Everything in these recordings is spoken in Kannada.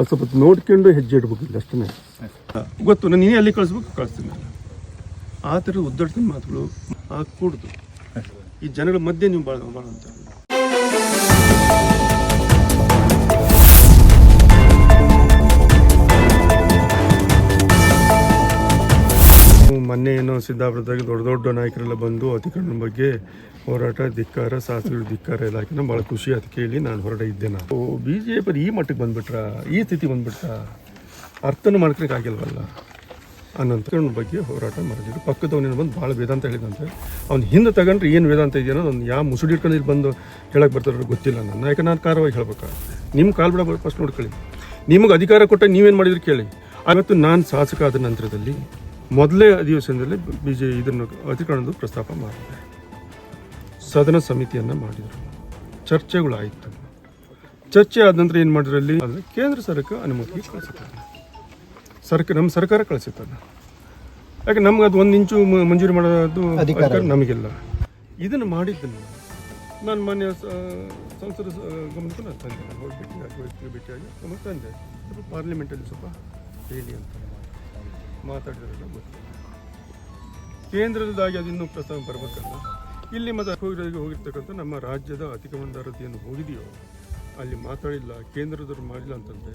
ಅದು ಸ್ವಲ್ಪ ನೋಡ್ಕೊಂಡು ಹೆಜ್ಜೆ ಇಡ್ಬೇಕಿಲ್ಲ, ಅಷ್ಟೇ ಗೊತ್ತು, ನಾನು ನೀನೇ ಅಲ್ಲಿ ಕಳಿಸ್ಬೇಕು, ಕಳಿಸ್ತೀನಿ ಆ ಥರ ಉದ್ದಾಡ್ತೀನಿ ಮಾತುಗಳು ಕೂಡುದು ಈ ಜನಗಳ ಮಧ್ಯೆ ನೀವು ಬಾಳ ಬಾಳ ಅಂತ. ಮೊನ್ನೆ ಏನೋ ಸಿದ್ದಾಪುರದಾಗ ದೊಡ್ಡ ದೊಡ್ಡ ನಾಯಕರೆಲ್ಲ ಬಂದು ಅತಿಕ್ರಮಣ ಬಗ್ಗೆ ಹೋರಾಟ, ಧಿಕ್ಕಾರ ಶಾಸಕರು ಧಿಕ್ಕಾರ ಎಲ್ಲ ಬಹಳ ಭಾಳ ಖುಷಿ ಅದು ಕೇಳಿ ನಾನು ಹೊರಡೆ ಇದ್ದೆ ನಾನು. ಬಿ ಜೆ ಪಿ ಈ ಮಟ್ಟಕ್ಕೆ ಬಂದ್ಬಿಟ್ರ? ಈ ಸ್ಥಿತಿ ಬಂದ್ಬಿಟ್ರ? ಅರ್ಥನೂ ಮಾಡ್ಕೊಳಕ್ಕೆ ಆಗಿಲ್ವಲ್ಲ ಅನ್ನೋಂಥ ಬಗ್ಗೆ ಹೋರಾಟ ಮಾಡಿದ್ರು. ಪಕ್ಕದವನೇನು ಬಂದು ಭಾಳ ವೇದಾಂತ ಹೇಳಿದಂತೆ. ಅವ್ನು ಹಿಂದೆ ತಗೊಂಡ್ರೆ ಏನು ವೇದಾಂತ ಇದೆಯೋ ಅವ್ನು ಯಾವ ಮುಸುಡಿ ಇಟ್ಕೊಂಡು ಇಲ್ಲಿ ಬಂದು ಹೇಳಕ್ಕೆ ಬರ್ತಾರೋ ಗೊತ್ತಿಲ್ಲ ನಾನು. ಯಾಕೆ ನಾನು ಕಾರವಾಗಿ ಹೇಳ್ಬೇಕು? ನಿಮ್ಮ ಕಾಲು ಬಿಡ ಫಸ್ಟ್ ನೋಡ್ಕೊಳ್ಳಿ. ನಿಮಗೆ ಅಧಿಕಾರ ಕೊಟ್ಟ ನೀವೇನು ಮಾಡಿದ್ರು ಕೇಳಿ. ಆವತ್ತು ನಾನು ಶಾಸಕ ಆದ ನಂತರದಲ್ಲಿ ಮೊದಲೇ ಅಧಿವೇಶನದಲ್ಲಿ ಬಿ ಜೆ ಇದನ್ನು ಅಧಿಕರಣದ ಪ್ರಸ್ತಾಪ ಮಾಡಿದೆ. ಸದನ ಸಮಿತಿಯನ್ನು ಮಾಡಿದರು. ಚರ್ಚೆಗಳಾಯಿತು. ಚರ್ಚೆ ಆದ ನಂತರ ಏನು ಮಾಡಿದ್ರಲ್ಲಿ ಅಂದರೆ ಕೇಂದ್ರ ಸರ್ಕಾರ ಅನುಮತಿ ಕಳಿಸುತ್ತಾರೆ ಸರ್ಕಾರ ನಮ್ಮ ಸರ್ಕಾರ ಕಳಿಸುತ್ತದೆ ಯಾಕೆ ನಮ್ಗೆ ಅದು ಒಂದು ಇಂಚು ಮಂಜೂರು ಮಾಡೋದು ಅಧಿಕಾರ ನಮಗಿಲ್ಲ. ಇದನ್ನು ಮಾಡಿದ್ದನ್ನು ನಾನು ಮಾನ್ಯ ಸಂಸದ ಗಮನಕ್ಕೆ ನಾನು ತಂದೆ. ಭೇಟಿಯಾಗಿ? ನಮಗೆ ತಂದೆ. ಸ್ವಲ್ಪ ಪಾರ್ಲಿಮೆಂಟಲ್ಲಿ ಸ್ವಲ್ಪ ಹೇಳಿ ಅಂತ. ಮಾತಾಡಿದ್ರಲ್ಲ ಮತ್ತೆ ಕೇಂದ್ರದಾಗಿ ಅದು ಇನ್ನೂ ಪ್ರಸ್ತಾವ ಬರಬೇಕಲ್ಲ. ಇಲ್ಲಿ ಮತ್ತೆ ಹೋಗಿ ಹೋಗಿರ್ತಕ್ಕಂಥ ನಮ್ಮ ರಾಜ್ಯದ ಅತಿಕ್ರಮಣದ ಏನು ಹೋಗಿದೆಯೋ, ಅಲ್ಲಿ ಮಾತಾಡಿಲ್ಲ, ಕೇಂದ್ರದವ್ರು ಮಾಡಿಲ್ಲ ಅಂತಂದರೆ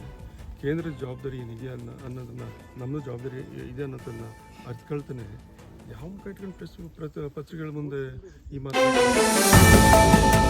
ಕೇಂದ್ರದ ಜವಾಬ್ದಾರಿ ಏನಿದೆ ಅನ್ನೋ, ಅನ್ನೋದನ್ನು, ನಮ್ಮ ಜವಾಬ್ದಾರಿ ಇದೆ ಅನ್ನೋದನ್ನು ಅರ್ಥಕೊಳ್ತಾನೆ ಯಾವ ಕಟ್ಕೊಂಡು ಪ್ರೆಸ್ ಪತ್ರಿಕೆಗಳ ಮುಂದೆ ಈ ಮಾತು